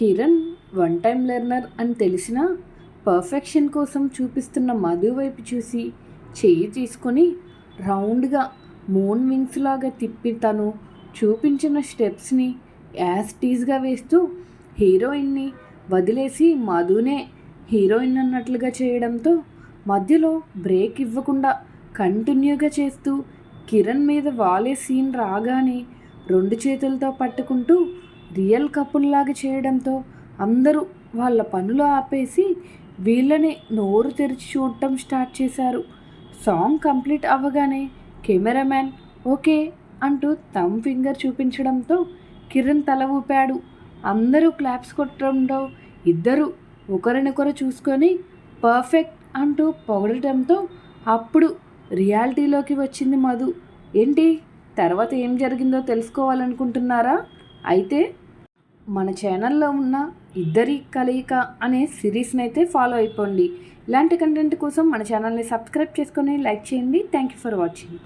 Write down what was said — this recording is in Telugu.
కిరణ్ వన్ టైం లెర్నర్ అని తెలిసినా పర్ఫెక్షన్ కోసం చూపిస్తున్న మధు వైపు చూసి చెయ్యి తీసుకొని రౌండ్గా మూన్ వింగ్స్ లాగా తిప్పి తను చూపించిన స్టెప్స్ని యాస్టీస్గా వేస్తూ హీరోయిన్ని వదిలేసి మధునే హీరోయిన్ అన్నట్లుగా చేయడంతో మధ్యలో బ్రేక్ ఇవ్వకుండా కంటిన్యూగా చేస్తూ కిరణ్ మీద వాలే సీన్ రాగానే రెండు చేతులతో పట్టుకుంటూ రియల్ కపుల్లాగా చేయడంతో అందరూ వాళ్ళ పనులు ఆపేసి వీళ్ళని నోరు తెరిచి చూడటం స్టార్ట్ చేశారు. సాంగ్ కంప్లీట్ అవ్వగానే కెమెరామ్యాన్ ఓకే అంటూ థమ్ ఫింగర్ చూపించడంతో కిరణ్ తల ఊపాడు. అందరూ క్లాప్స్ కొట్టడంతో ఇద్దరు ఒకరినొకరు చూసుకొని పర్ఫెక్ట్ అంటూ పొగడటంతో అప్పుడు రియాలిటీలోకి వచ్చింది మధు. ఏంటి? తర్వాత ఏం జరిగిందో తెలుసుకోవాలనుకుంటున్నారా? అయితే మన ఛానల్లో ఉన్న ఇద్దరి కలయిక అనే సిరీస్ని అయితే ఫాలో అయిపోండి. ఇలాంటి కంటెంట్ కోసం మన ఛానల్ని సబ్స్క్రైబ్ చేసుకొని లైక్ చేయండి. Thank you for watching